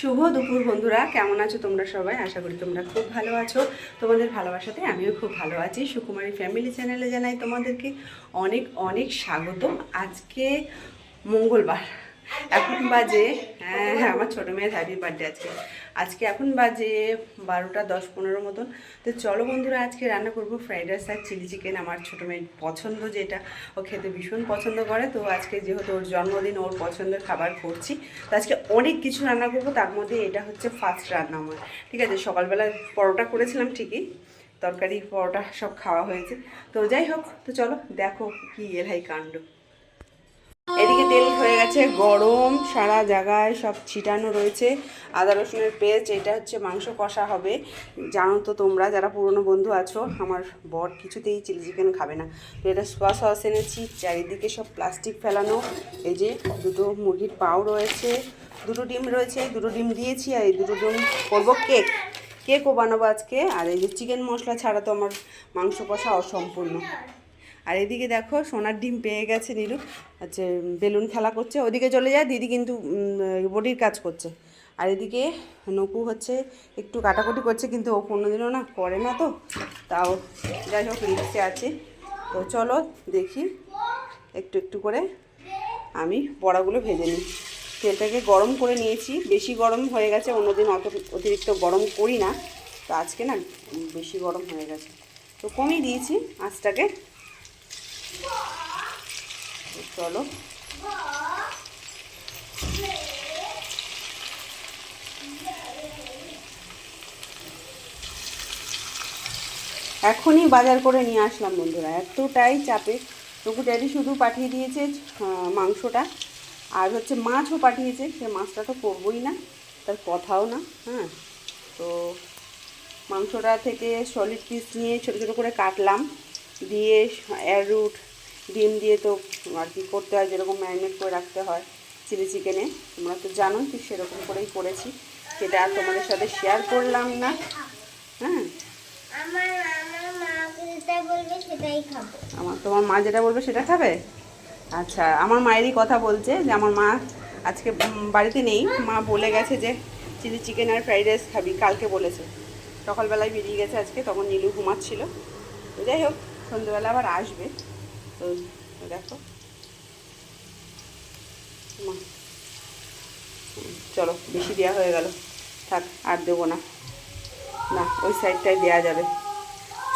শুভ দুপুর বন্ধুরা, কেমন আছো তোমরা সবাই? আশা করি তোমরা খুব ভালো আছো। তোমাদের ভালোবাসাতে আমিও খুব ভালো আছি। সুকুমারী ফ্যামিলি চ্যানেলে জানাই তোমাদেরকে অনেক অনেক স্বাগতম। আজকে মঙ্গলবার। এখন বাজে হ্যাঁ আমার ছোটো মেয়ের হ্যাপি বার্থডে আজকে। আজকে এখন বাজে বারোটা দশ পনেরো মতন। তো চলো বন্ধুরা, আজকে রান্না করব ফ্রাইড রাইস আর চিলি চিকেন আমার ছোটো মেয়ের পছন্দ যেটা, ও খেতে ভীষণ পছন্দ করে। তো আজকে যেহেতু ওর জন্মদিন, ওর পছন্দের খাবার করছি। তো আজকে অনেক কিছু রান্না করব, তার মধ্যে এটা হচ্ছে ফার্স্ট রান্না আমার। ঠিক আছে, সকালবেলা পরোটা করেছিলাম ঠিকই, তরকারি, পরোটা সব খাওয়া হয়েছে। তো যাই হোক, তো চলো দেখো কি এলাই কাণ্ড। এদিকে তেল হয়ে গেছে, গরম, সারা জায়গায় সব ছিটানো রয়েছে। আদা রসুনের পেস্ট, এটা হচ্ছে মাংস কষা হবে। জানো তো তোমরা, যারা পুরনো বন্ধু আছো, আমার বর কিছুতেই চিলি চিকেন খাবে না। তো এটা সোয়া সস এনেছি, চারিদিকে সব প্লাস্টিক ফেলানো। এই যে দুটো মুরগির পাও রয়েছে, দুটো ডিম রয়েছে দুটো ডিম দিয়েছি আর এই দুটো ডিম করব কেক। কেকও বানাবো আজকে। আর এই যে চিকেন মশলা ছাড়া তো আমার মাংস কষা অসম্পূর্ণ। আর এদিকে দেখো সোনার ডিম পেয়ে গেছে নীলু। আচ্ছা বেলুন খেলা করছে। ওদিকে চলে যায়, দিদি কিন্তু বডির কাজ করছে। আর এদিকে নকু হচ্ছে, একটু কাটাকুটি করছে, কিন্তু ও কোনোদিনও না করে না তো। তাও যাই হোক, রিক্সে আছে। তো চলো দেখি, একটু একটু করে আমি বড়াগুলো ভেজে নিই। তেলটাকে গরম করে নিয়েছি। বেশি গরম হয়ে গেছে, অন্যদিন অত অতিরিক্ত গরম করি না। তো আজকে না বেশি গরম হয়ে গেছে। তো কমিয়ে দিয়েছি আঁচটাকে। চলো। এখনই বাজার করে নিয়ে আসলাম বন্ধুরা, এতটাই চাপে। টুকু ড্যাডি শুধু পাঠিয়ে দিয়েছে মাংসটা। আর হচ্ছে মাছও পাঠিয়েছে, সে মাছটা তো করবোই না, তার কথাও না হ্যাঁ। তো মাংসটা থেকে সলিড পিস নিয়ে ছোটো ছোটো করে কাটলাম, দিয়ে অ্যারুট ডিম দিয়ে তো আর কি করতে হয় যেরকম ম্যারিনেট করে রাখতে হয় চিলি চিকেনে। তোমরা তো জানো ঠিক সেরকম করেই করেছি। সেটা আর তোমাদের সাথে শেয়ার করলাম না। হ্যাঁ? আমার তোমার মা যেটা বলবে সেটা খাবে? আচ্ছা আমার মায়েরই কথা বলছে যে আমার মা আজকে বাড়িতে নেই। মা বলে গেছে যে চিলি চিকেন আর ফ্রাইড রাইস খাবি কালকে বলেছে। সকালবেলায় বেরিয়ে গেছে আজকে তখন নীলু ঘুমাচ্ছিল। তো যাই হোক সন্ধ্যেবেলা আবার আসবে। তো দেখো। চলো, বেশি দেওয়া হয়ে গেল। থাক, আর দেবো না। না, ওই সাইডটাই দেওয়া যাবে।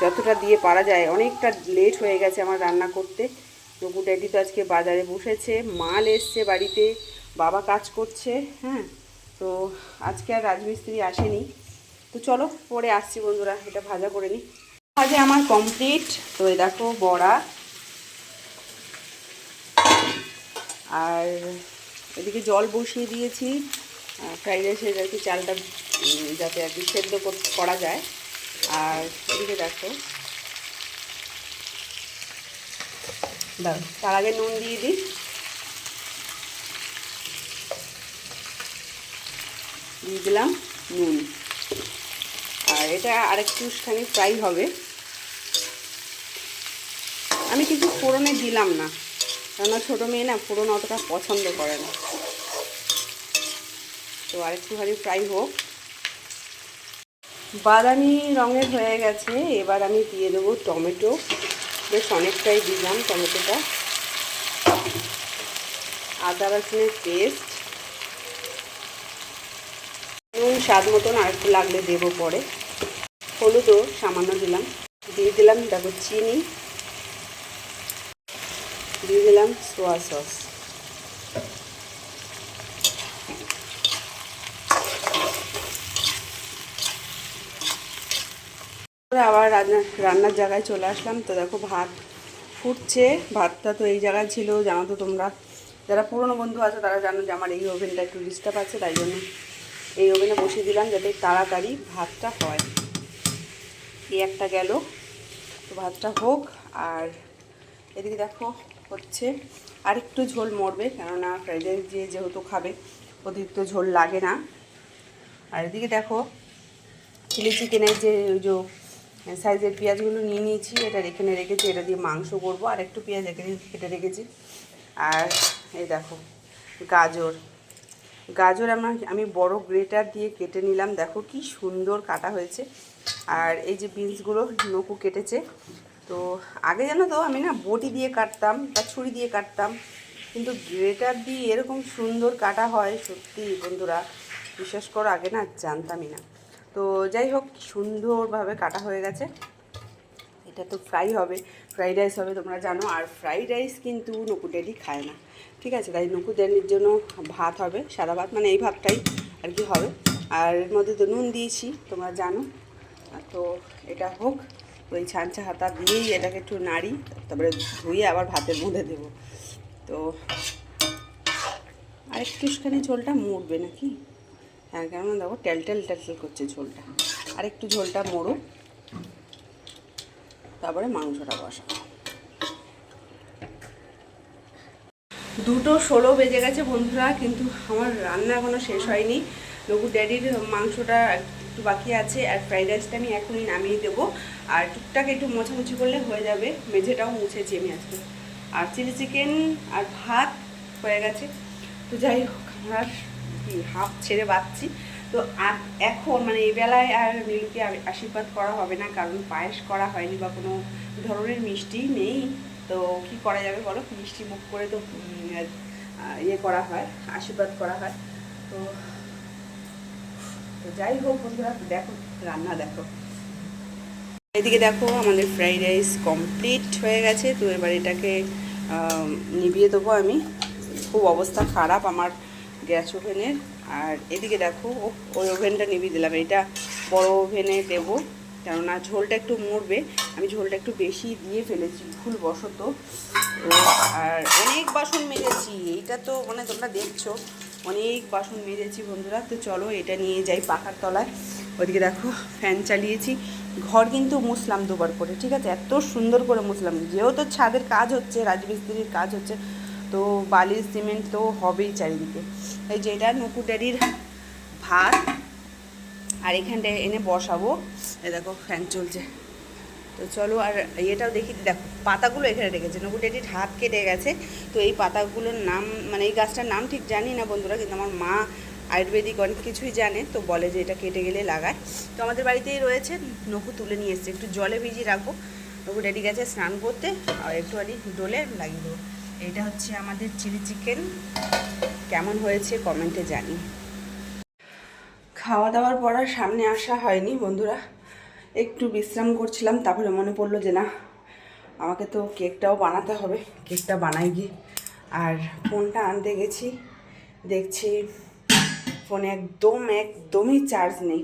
যতটা দিয়ে পারা যায়, অনেকটা লেট হয়ে গেছে আমার রান্না করতে। রঘু ড্যাডি তো আজকে বাজারে বসেছে, মাল এসছে বাড়িতে, বাবা কাজ করছে হ্যাঁ? তো আজকে আর রাজমিস্ত্রি আসেনি। তো চলো, পরে আসছি বন্ধুরা, এটা ভাজা করে নিই ভাজা আমার কমপ্লিট তো দেখো, বড়া। আর এদিকে জল বসিয়ে দিয়েছি। ফ্রাইড রাইসের আর কি চালটা যাতে আর কি সেদ্ধ করা যায়। আর এদিকে দেখো। তার আগে নুন দিয়ে দিই। দিয়ে দিলাম নুন। আর এটা আরেকটুখানি ফ্রাই হবে। আমি কিছু ফোড়নে দিলাম না। কেননা ছোটো মেয়ে না ফোড়ন অতটা পছন্দ করে না। তো আরেকটুখানি ফ্রাই হোক। বাদামি রঙের হয়ে গেছে, এবার আমি দিয়ে দেবো টমেটো। বেশ অনেকটাই দিলাম টমেটোটা। আদা রসুনের পেস্ট নুন, স্বাদ মতন আরেকটু লাগলে দেবো পরে। হলুদও সামান্য দিলাম। দিয়ে দিলাম, দেখো, চিনি। দিয়ে দিলাম সোয়া সস আবার রান্না, রান্নার জায়গায় চলে আসলাম। তো দেখো ভাত ফুটছে, ভাতটা তো এই জায়গায় ছিল, জানো তো তোমরা। যারা পুরনো বন্ধু আছে, তারা জানো যে আমার এই ওভেনটা একটু ডিস্টার্ব আছে, তাই জন্য এই ওভেনে বসিয়ে দিলাম যাতে তাড়াতাড়ি ভাতটা হয়। এই একটা গেল। তো ভাতটা হোক, আর এদিকে দেখো হচ্ছে আর একটু ঝোল মরবে, কেননা ফ্রাইড রাইস দিয়ে যেহেতু খাবে, অতিরিক্ত ঝোল লাগে না। আর এদিকে দেখো চিলি চিকেনের যে ওই যে সাইজের পেঁয়াজগুলো নিয়ে নিয়েছি, এটা এখানে রেখেছি, এটা দিয়ে মাংস করব। আর একটু পেঁয়াজ এখানে কেটে রেখেছি। আর এই দেখো, গাজর। গাজর আমার, আমি বড় গ্রেটার দিয়ে কেটে নিলাম। দেখো কি সুন্দর কাটা হয়েছে। আর এই যে বিনসগুলো নকু কেটেছে। তো আগে জানো তো, আমি না বটি দিয়ে কাটতাম বা ছুরি দিয়ে কাটতাম। কিন্তু গ্রেটার দিয়ে এরকম সুন্দর কাটা হয়, সত্যি বন্ধুরা, বিশ্বাস করো, আগে না জানতামই না। তো যাই হোক, সুন্দরভাবে কাটা হয়ে গেছে। এটা তো ফ্রাই হবে, ফ্রাইড রাইস হবে, তোমরা জানো, আর ফ্রাইড রাইস কিন্তু নকু ড্যাডি খায় না। ঠিক আছে, তাই নকু ড্যাডির জন্য ভাত হবে, সাদা ভাত মানে এই ভাতটাই আর কি হবে। আর এর মধ্যে তো নুন দিয়েছি, তোমরা জানো। তো এটা হোক। ওই ছাঁচা হাতা দিয়েই এটাকে একটু নাড়ি, তারপরে ধুয়ে আবার ভাতের মধ্যে দেবো। তো আর একটুখানি ঝোলটা মরবে নাকি? হ্যাঁ কেমন দেখো টেল টেল টেল টেল করছে ঝোলটা। আর একটু ঝোলটা মোড়ো তারপরে মাংসটা বসাবো। দুটো ষোলো বেজে গেছে বন্ধুরা, কিন্তু আমার রান্না এখনও শেষ হয়নি। লঘু ড্যাডির মাংসটা একটু বাকি আছে, আর ফ্রাইড রাইসটা আমি এখনই নামিয়ে দেবো। আর টুকটাক একটু মোছামুছি করলে হয়ে যাবে, মেঝেটাও মুছেছি আমি আজকে। আর চিলি চিকেন আর ভাত হয়ে গেছে। তো যাই হোক, আমার কি হাফ ছেড়ে বাঁচছি। তো এখন মানে এই বেলায় আর নীলুকে আশীর্বাদ করা হবে না, কারণ পায়েস করা হয়নি বা কোনো ধরনের মিষ্টি নেই। তো কি করা যাবে বলো? মিষ্টি মুখ করে তো ইয়ে করা হয়, আশীর্বাদ করা হয়। তো তো যাই হোক বন্ধুরা, দেখো, রান্না দেখো। এদিকে দেখো, আমাদের ফ্রাইড রাইস কমপ্লিট হয়ে গেছে। তো এবার এটাকে নিভিয়ে দেবো আমি। খুব অবস্থা খারাপ আমার গ্যাস ওভেনের। আর এদিকে দেখো ওই ওভেনটা নিভিয়ে দিলাম। এটা বড় ওভেনে দেবো, কেননা ঝোলটা একটু মরবে। আমি ঝোলটা একটু বেশি দিয়ে ফেলেছি ভুল বশত আর অনেক বাসন মেজেছি। এইটা তো মানে তোমরা দেখছ। অনেক বাসন মেজেছি বন্ধুরা, তো চলো এটা নিয়ে যাই পাখার তলায়। ওদিকে দেখো, ফ্যান চালিয়েছি। ঘর কিন্তু মুসলাম দুবার করে, ঠিক আছে? এত সুন্দর করে মুসলাম। যেহেতু ছাদের কাজ হচ্ছে, রাজমিস্ত্রির কাজ হচ্ছে, তো বালির সিমেন্ট তো হবেই চারিদিকে। এই যে এটা নুকু ড্যাডির ভাত। আর এখানটায় এনে বসাবো। এই দেখো, ফ্যান চলছে। তো চলো আর এটাও দেখি। দেখো, পাতাগুলো এখানে রেখেছে। নকুটেটির হাত কেটে গেছে। তো এই পাতাগুলোর নাম মানে এই গাছটার নাম ঠিক জানি না বন্ধুরা, কিন্তু আমার মা আয়ুর্বেদিক অনেক কিছুই জানে, তো বলে যে এটা কেটে গেলে লাগায়। তো আমাদের বাড়িতেই রয়েছে, নকু তুলে নিয়ে এসছে। একটু জলে ভিজিয়ে রাখব। নকু ডেডি গেছে স্নান করতে আর একটুখানি ডোলে লাগিয়ে দেবো। এটা হচ্ছে আমাদের চিলি চিকেন। কেমন হয়েছে কমেন্টে জানি খাওয়া দাওয়ার পর আর সামনে আসা হয়নি বন্ধুরা। একটু বিশ্রাম করছিলাম, তারপরে মনে পড়ল যে না, আমাকে তো কেকটাও বানাতে হবে। কেকটা বানাই গিয়ে। আর ফোনটা আনতে গেছি, দেখছি ফোনে একদম, একদমই চার্জ নেই।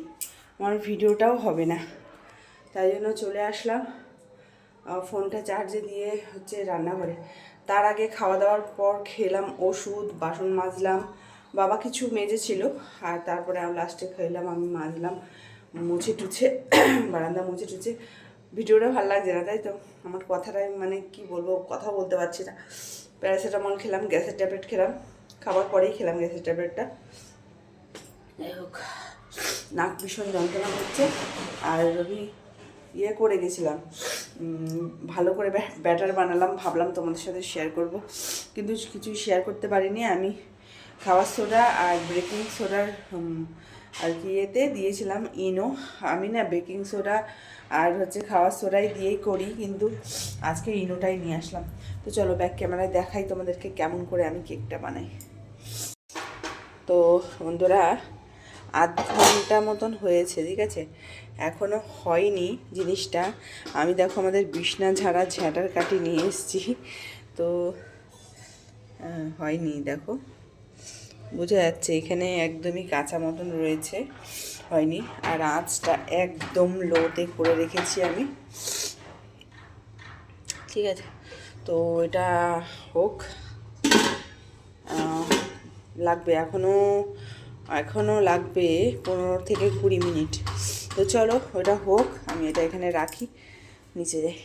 আমার ভিডিওটাও হবে না। তাই জন্য চলে আসলাম। ফোনটা চার্জে দিয়ে হচ্ছে রান্নাঘরে। তার আগে খাওয়া দাওয়ার পর খেলাম ওষুধ, বাসন মাজলাম। বাবা কিছু মেজেছিল, আর তারপরে আমি লাস্টে খেলাম, আমি মাজলাম। মুছে টুছে, বারান্দা মুছে টুছে। ভিডিওটা ভালো লাগছে না, তাই তো। আমার কথাটাই মানে কি বলব, কথা বলতে পারছি না। প্যারাসিটামল খেলাম, গ্যাসের ট্যাবলেট খেলাম। খাবার পরেই খেলাম গ্যাসের ট্যাবলেটটা। যাই হোক, নাক ভীষণ যন্ত্রণা হচ্ছে আর আমি ইয়ে করে গেছিলাম ভালো করে ব্যাটার বানালাম। ভাবলাম তোমাদের সাথে শেয়ার করব। কিন্তু কিছুই শেয়ার করতে পারিনি আমি। খাওয়ার সোডা আর বেকিং সোডার আর কি ইয়েতে দিয়েছিলাম ইনো। আমি না বেকিং সোডা আর হচ্ছে খাওয়ার সোডাই দিয়েই করি, কিন্তু আজকে ইনোটাই নিয়ে আসলাম। তো চলো ব্যাক ক্যামেরায় দেখাই তোমাদেরকে কেমন করে আমি কেকটা বানাই। তো বন্ধুরা, আধ ঘণ্টা মতন হয়েছে, ঠিক আছে? এখনও হয়নি জিনিসটা। আমি দেখো আমাদের বিছনা ঝাড়া ঝ্যাঁটার কাটি নিয়ে এসেছি। তো হয়নি, দেখো। বোঝা যাচ্ছে এখানে একদমই কাঁচা মতন রয়েছে, হয়নি। আর আঁচটা একদম লোতে করে রেখেছি আমি। ঠিক আছে, তো এটা হোক। লাগবে এখনও এখনও লাগবে পনেরো থেকে কুড়ি মিনিট। তো চলো, ওটা হোক, আমি এটা এখানে রাখি, নিচে যাই।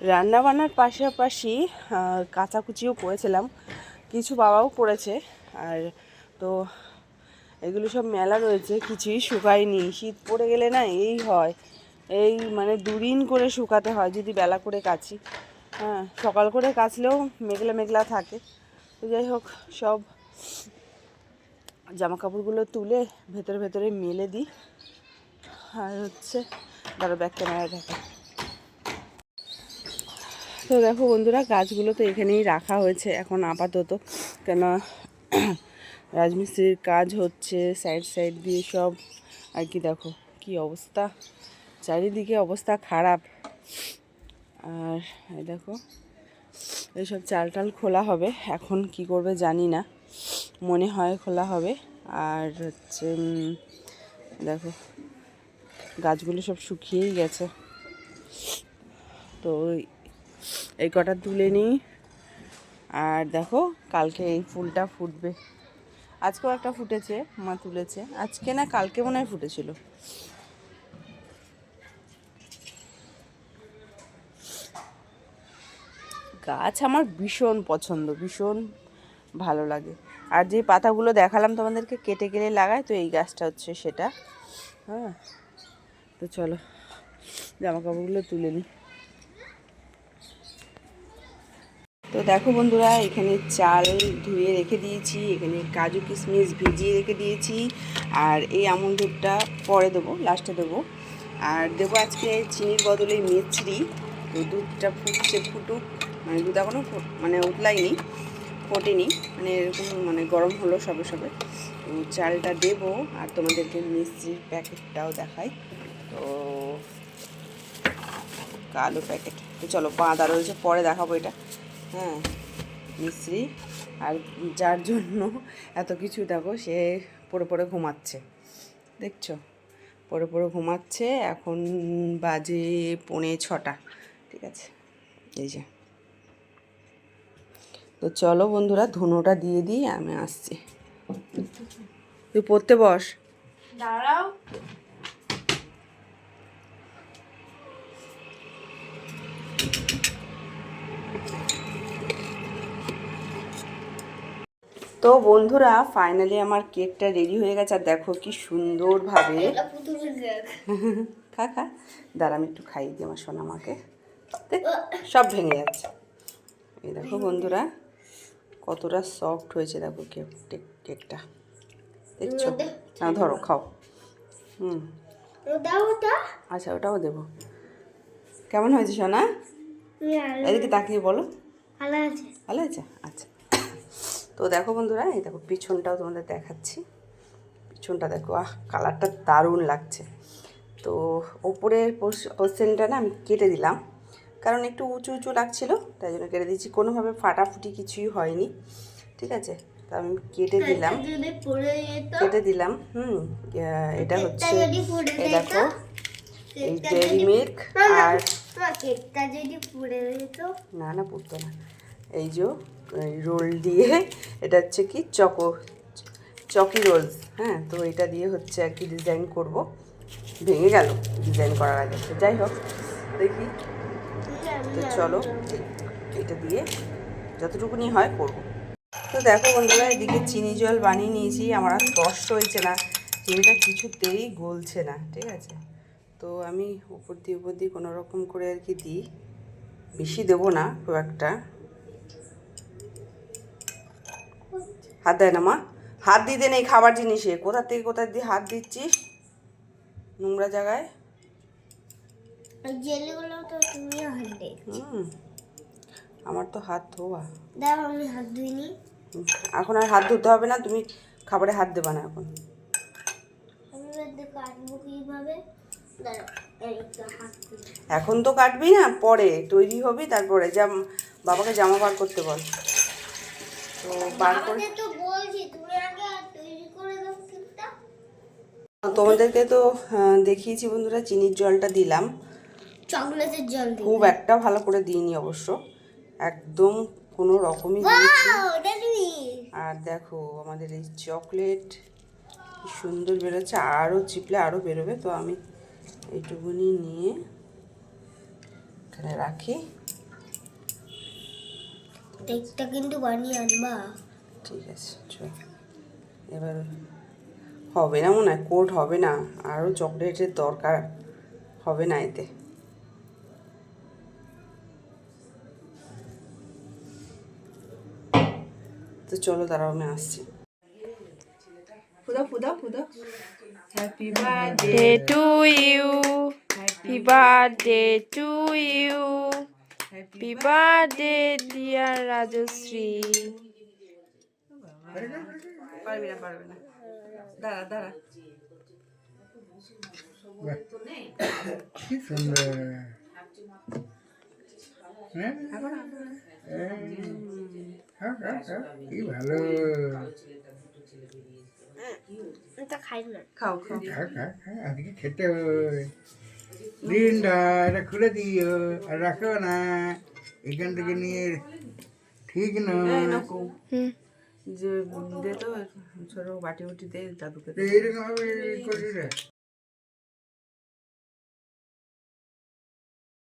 রান্না বান্নার পাশাপাশি কাচাকুচিও করেছিলাম, কিছু বাবাও করেছে। আর তো এগুলো সব মেলা রয়েছে, কিছুই শুকায়নি। শীত পড়ে গেলে না এই হয়। এই মানে দুদিন করে শুকাতে হয়, যদি বেলা করে কাচি। হ্যাঁ সকাল করে কাচলেও মেঘলা মেঘলা থাকে। তো যাই হোক, সব জামা কাপড়গুলো তুলে ভেতরে ভেতরে মেলে দিই। আর হচ্ছে দাঁড়ো ব্যাক ক্যামেরায় দেখা তো দেখো বন্ধুরা, গাছগুলো তো এখানেই রাখা হয়েছে, এখন আপাতত। কেন রাজমিস্ত্রির কাজ হচ্ছে সাইড সাইড দিয়ে সব। আর কি দেখো, কি অবস্থা? চারিদিকে অবস্থা খারাপ। আর দেখো, এইসব চাল টাল খোলা হবে। এখন কি করবে জানি না। মনে হয় খোলা হবে। আর হচ্ছে দেখো, গাছগুলো সব শুকিয়েই গেছে। তো এই কটা তুলে নিই। আর দেখো, কালকে এই ফুলটা ফুটবে। আজকেও একটা ফুটেছে, মা তুলেছে। আজকে না, কালকে মনে হয় ফুটেছিল। গাছ আমার ভীষণ পছন্দ, ভীষণ ভালো লাগে। আর যে পাতাগুলো দেখালাম তোমাদেরকে, কেটে কেটে লাগায়, তো এই গাছটা হচ্ছে সেটা। হ্যাঁ তো চলো জামা কাপড়গুলো তুলে নিই তো দেখো বন্ধুরা, এখানে চাল ধুয়ে রেখে দিয়েছি, এখানে কাজু কিশমিশ ভিজিয়ে রেখে দিয়েছি, আর এই আমুল দুধটা পরে দেবো লাস্টে দেবো। আর দেবো আজকে চিনির বদলে মিছরি, তো দুধটা ফুটছে ফুটুক মানে দুধ এখনও মানে উতলাইনি ফোটেনি মানে এরকম মানে গরম হলো সবে সবে। তো চালটা দেবো, আর তোমাদেরকে মিষ্টির প্যাকেটটাও দেখাই। তো কালো প্যাকেট, তো চলো বাঁধা রয়েছে, পরে দেখাবো এটা। হ্যাঁ মিস্ত্রি আর যার জন্য এত কিছু দেখো, সে পরে পরে ঘুমাচ্ছে। দেখছ? পরে পরে ঘুমাচ্ছে, এখন বাজে পৌনে ছটা, ঠিক আছে? এই যে। তো চলো বন্ধুরা, ধুনোটা দিয়ে দিই, আমি আসছি। তুই পড়তে বস। দাঁড়াও। তো বন্ধুরা ফাইনালি আমার কেকটা রেডি হয়ে গেছে। আর দেখো কি সুন্দরভাবে খা খা। দাঁড়া আমি একটু খাইয়ে দিই আমার সোনামাকে। দেখ, সব ভেঙে যাচ্ছে। এই দেখো বন্ধুরা কতটা সফট হয়েছে দেখো কেক কেক- কেকটা দেখছ? না ধরো খাও। হুম। আচ্ছা ওটাও দেবো। কেমন হয়েছে সোনা? এদিকে তাকিয়ে বলো। ভালো আছে। ভালো আছে? আচ্ছা। তো দেখো বন্ধুরা এই দেখো পিছনটাও তোমাদের দেখাচ্ছি। পিছনটা দেখো আহ কালারটা দারুণ লাগছে। তো ওপরের পোর্শনটা না আমি কেটে দিলাম কারণ একটু উঁচু উঁচু লাগছিল তাই জন্য কেটে দিচ্ছি কোনোভাবে ফাটাফুটি কিছুই হয়নি ঠিক আছে? তো আমি কেটে দিলাম। কেটে দিলাম হুম এটা হচ্ছে এই দেখো এই যদি- মিল্ক না, না, আর না, যেত। না না পুড়তো না। এই যে রোল দিয়ে, এটা হচ্ছে কি চকো, চকি রোলস হ্যাঁ তো এটা দিয়ে হচ্ছে আর কি ডিজাইন করব। ভেঙে গেল ডিজাইন করার আগে। তো যাই হোক, দেখি। তো চলো, এটা দিয়ে যতটুকুনি হয় করব। তো দেখো বন্ধুরা, এদিকে চিনি জল বানিয়ে নিয়েছি, আমার আর কষ্ট হয়েছে না চিনিটা কিছুতেই গলছে না, ঠিক আছে? তো আমি উপর দিয়ে উপর দিয়ে কোনো রকম করে আর কি দিই। বেশি দেবো না, খুব একটা। হাত দেয় না মা। হাত দিতে নেই খাবার জিনিসে। কোথা থেকে কোথা দিয়ে হাত দিচ্ছিস? নোংরা জায়গায়? জেলিগুলো তো তুমি হাত হুম। আমার তো হাত ধোয়া। দাও আমি হাত ধুইনি। এখন আর হাত ধুতে হবে না তুমি খাবারে হাত দেবা না এখন। এখন তো কাটবি না পরে তৈরি হবি তারপরে যা বাবাকে জামা বার করতে বল। তো বার করে তোমাদেরকে তো দেখিয়েছি বন্ধুরা চিনির জলটা দিলাম। চকলেটের জল খুব একটা ভালো করে দিইনি অবশ্য। একদম কোনো রকমই আর দেখো আমাদের এই চকলেট সুন্দর বেরোচ্ছে। আরও চিপলে আরও বেরোবে তো আমি এইটুকুনি নিয়ে এখানে রাখি। কেকটা কিন্তু বানিয়ে আনবা। ঠিক আছে চল। এবার হবে না মনে হয় কোট হবে না আরও চকলেটের দরকার হবে না এতে। তো চলো দাঁড়াও আমি আসছি। ফুদাও ফুদাও ফুদাও happy birthday Day to you. Happy birthday to Happy birthday, dear Rajashree. পারবি না পারবে না। দাঁড়া দাঁড়া। কি সুন্দর। হ্যাঁ? খাও, খাও। কি ভালো। খাই না। খাও খাও আজকে খেতে হবে। দিনটা এটা খুলে দিও আর রাখো না। এখান থেকে নিয়ে ঠিক না। যে দে তো ছোট বাটি উটি দে দাদুকে এইরকম ভাবে করি রে